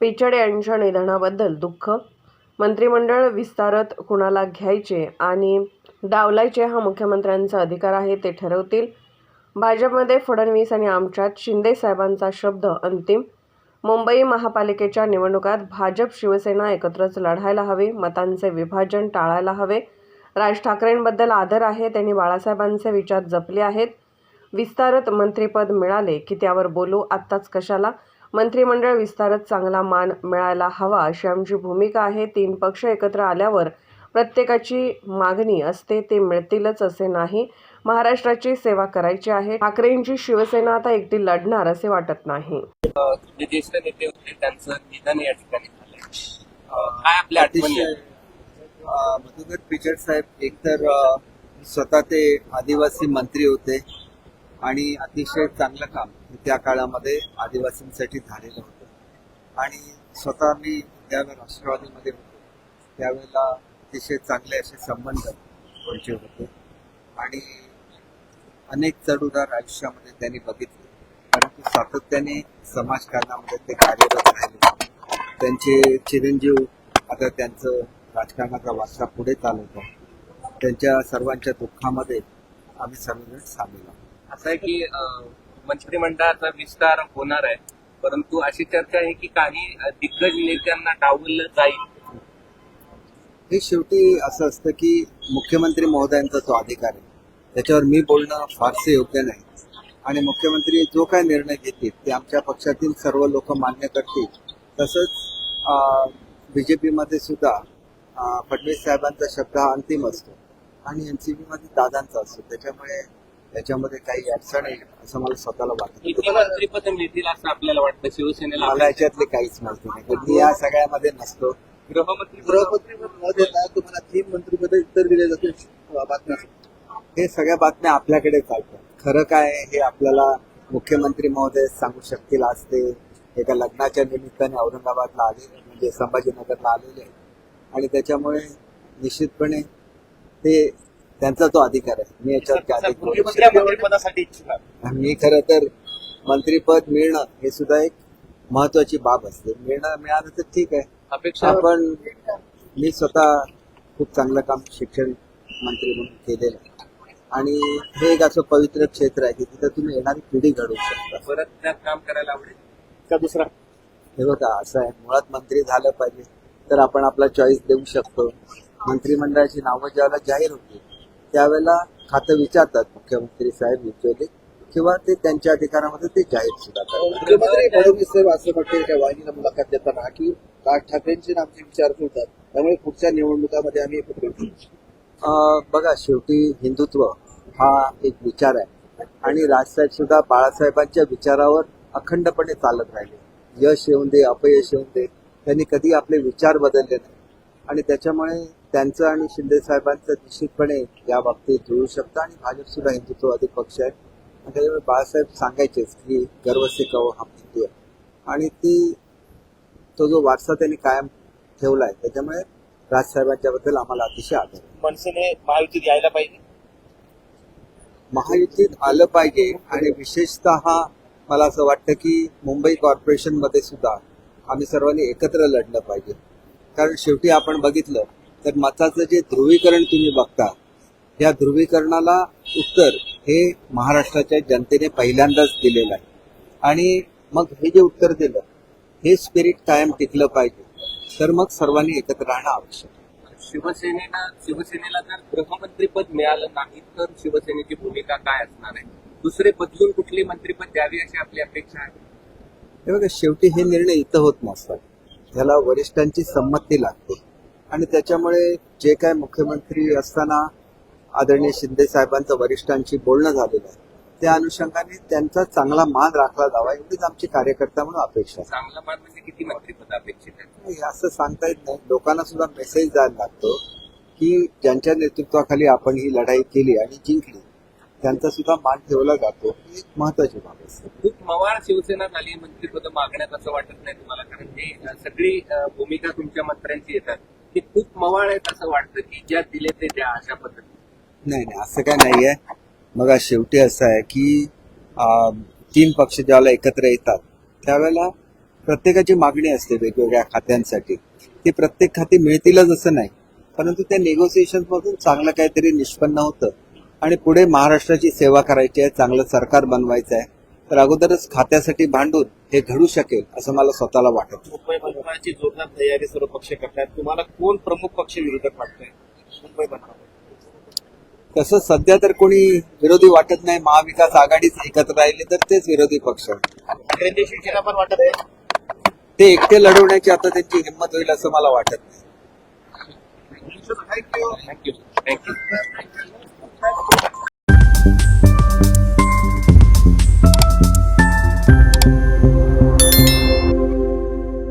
पिचड यांच्या निधनाबद्दल दुःख. मंत्रिमंडळ विस्तारत कुणाला घ्यायचे आणि डावलायचे हा मुख्यमंत्र्यांचा अधिकार आहे ते ठरवतील. भाजपमध्ये फडणवीस आणि आमच्यात शिंदे साहेबांचा शब्द अंतिम. मुंबई महापालिकेच्या निवडणुकात भाजप शिवसेना एकत्रच लढायला हवी मतांचे विभाजन टाळायला हवे. राज ठाकरेंबद्दल आदर आहे. त्यांनी बाळासाहेबांचे विचार जपले आहेत. विस्तारत मंत्रिपद मिळाले की त्यावर बोलू आत्ताच कशाला? मंत्रिमंडळ विस्तारत चांगला मान मिळायला हवा अशी आमची भूमिका आहे. तीन पक्ष एकत्र आल्यावर प्रत्येकाची मागणी असते ते मिळतीलच असे नाही. महाराष्ट्राची सेवा करायची आहे. ठाकरेंची शिवसेना आता एकटी लढणार असे वाटत नाही. जे ज्येष्ठ नेते होते त्यांचं निधन या ठिकाणी काय आपल्या आठवणी अतिशय आहेत? अ, मधुकर पिचड साहेब एकतर स्वतः ते आदिवासी मंत्री होते आणि अतिशय चांगलं काम त्या काळामध्ये आदिवासींसाठी झालेलं होतं. आणि स्वतः मी त्यावेळेला राष्ट्रवादीमध्ये होतो. त्यावेळेला अतिशय चांगले असे संबंध त्यांचे होते. आणि अनेक चढउतार आयुष्यामध्ये त्यांनी बघितले. परंतु सातत्याने समाजकारणामध्ये ते कार्यरत राहिले. त्यांचे चिरंजीव आता त्यांचं राजकारणाचा वारसा पुढे चालवतो. त्यांच्या सर्वांच्या दुःखामध्ये आम्ही सर्वजण सामील आहोत. असं आहे की मंत्रिमंडळाचा विस्तार होणार आहे. परंतु अशी चर्चा आहे की काही दिग्गज नेत्यांना डावललं जाईल. हे शेवटी असं असतं की मुख्यमंत्री महोदयांचा तो अधिकार आहे. त्याच्यावर मी बोलणं फारसे योग्य नाही. आणि मुख्यमंत्री जो काय निर्णय घेतील ते आमच्या पक्षातील सर्व लोक मान्य करतील. तसंच बीजेपी मध्ये सुद्धा अं, फडणवीस साहेबांचा शब्द हा अंतिम असतो. आणि एनसीबी मध्ये दादांचा असतो. त्याच्यामुळे त्याच्यामध्ये काही अडचण आहे असं मला स्वतःला वाटत. मंत्रिपद मिळतील असं आपल्याला वाटतं? शिवसेनेला मला याच्यातले काहीच माहिती नाही मी या सगळ्यामध्ये नसतो. गृहमंत्री गृहमंत्री न देता तुम्हाला तीन मंत्रिपद इतर दिले जातील. बातम्या. हे सगळ्या बातम्या आपल्याकडे चालतात. खरं काय हे आपल्याला मुख्यमंत्री महोदय सांगू शकतील आज ते. एका लग्नाच्या निमित्ताने औरंगाबादला आलेले म्हणजे संभाजीनगरला आलेले. आहेत. आणि त्याच्यामुळे निश्चितपणे ते त्यांचा तो अधिकार आहे. मी. नाही. मी खरं तर मंत्रीपद मिळणं हे सुद्धा एक महत्वाची बाब असते. मिळणं मिळालं तर ठीक आहे. अपेक्षा आपण मी स्वतः खूप चांगलं काम शिक्षण मंत्री म्हणून केलेलं आहे. आणि हे एक असं पवित्र क्षेत्र आहे की तिथं तुम्ही येणारी पिढी घडवू शकता. परत त्यात काम करायला आवडेल. का दुसरा? हे बघा असं आहे. मुळात मंत्री झालं पाहिजे. तर आपण आपला चॉईस देऊ शकतो. मंत्रिमंडळाची नावं ज्यावेळेला जाहीर होती त्यावेळेला खातं विचारतात मुख्यमंत्री साहेब युजली किंवा ते त्यांच्या अधिकारामध्ये ते जाहीर सुद्धा करतात. मुख्यमंत्री फडणवीस साहेब असं म्हटले त्या वाहिनीला मुलाखत देताना की राज ठाकरेंचे आमचे विचार जुळतात त्यामुळे पुढच्या निवडणुकामध्ये आम्ही एकत्र बघा. शेवटी हिंदुत्व हा एक विचार आहे. आणि राजसाहेब सुद्धा बाळासाहेबांच्या विचारावर अखंडपणे चालत राहिले. यश येऊन दे अपयश येऊन दे. त्यांनी कधी आपले विचार बदलले नाही. आणि त्याच्यामुळे त्यांचं आणि शिंदे साहेबांचं निश्चितपणे या बाबतीत जुळू शकतं आणि भाजप सुद्धा हिंदुत्ववादी पक्ष आहे. आणि त्याच्यामुळे बाळासाहेब सांगायचेच की गर्व से कहो हम हिंदू आहे आणि ती तो जो वारसा त्यांनी कायम ठेवलाय त्याच्यामुळे राजसाहेबांच्या बद्दल आम्हाला अतिशय आदर आहे. मनसेने महायुतीत यायला पाहिजे? महायुतीत आलं पाहिजे आणि विशेषतः मला असं वाटतं की मुंबई कॉर्पोरेशनमध्ये सुद्धा आम्ही सर्वांनी एकत्र लढलं पाहिजे. कारण शेवटी आपण बघितलं तर मताचं जे ध्रुवीकरण तुम्ही बघता या ध्रुवीकरणाला उत्तर हे महाराष्ट्राच्या जनतेने पहिल्यांदाच दिलेलं आहे. आणि मग हे जे उत्तर दिलं हे स्पिरिट कायम टिकलं पाहिजे. तर मग सर्वांनी एकत्र राहणं आवश्यक आहे. शिवसेनेला शिवसेनेला जर गृहमंत्रीपद मिळालं नाही तर शिवसेनेची भूमिका काय असणार आहे? दुसरे बदलून कुठले मंत्रीपद द्यावी अशी आपली अपेक्षा आहे? हे बघा शेवटी हे निर्णय इथं होत नसतात. त्याला वरिष्ठांची संमती लागते. आणि त्याच्यामुळे जे काय मुख्यमंत्री असताना आदरणीय शिंदे साहेबांचं वरिष्ठांशी बोलणं झालेलं आहे त्या अनुषंगाने त्यांचा चांगला मान राखला जावा एवढीच आमची कार्यकर्ता म्हणून अपेक्षा. चांगला मान म्हणजे किती मंत्रीपद अपेक्षित आहे? असं सांगता येत नाही. लोकांना सुद्धा मेसेज द्यायला लागतो की ज्यांच्या नेतृत्वाखाली आपण ही लढाई केली आणि जिंकली त्यांचा सुद्धा मान ठेवला जातो ही एक महत्वाची बाब असते खूप मवाळ शिवसेना झाली मंत्रीपद मागण्यात असं वाटत नाही तुम्हाला कारण हे सगळी भूमिका तुमच्या मंत्र्यांची येतात. ती खूप मवाळ आहेत असं वाटतं की ज्या दिले ते द्या अशा पद्धतीने. नाही नाही असं काय नाहीये. मग शेवटी असं आहे की तीन पक्ष ज्यावेळेला एकत्र येतात त्यावेळेला प्रत्येकाची मागणी असते वेगवेगळ्या खात्यांसाठी. ती प्रत्येक खाती मिळतीलच असं नाही परंतु त्या नेगोसिएशन मधून चांगलं काहीतरी निष्पन्न होतं. आणि पुढे महाराष्ट्राची सेवा करायची आहे चांगलं सरकार बनवायचं आहे तर अगोदरच खात्यासाठी भांडून हे घडू शकेल असं मला स्वतःला वाटत. मुंबई जोरदार तयारी सर्व पक्ष करतात तुम्हाला कोण प्रमुख पक्ष विरोधक वाटतंय? मुंबई तसं सध्या तर कोणी विरोधी वाटत नाही महाविकास आघाडीच एकत्र राहिली तर तेच विरोधी पक्ष. ठाकरेंची शिवसेना पण वाटत आहे? ते एकटे लढवण्याची आता त्यांची हिंमत होईल असं मला वाटत नाही. Thank you thank you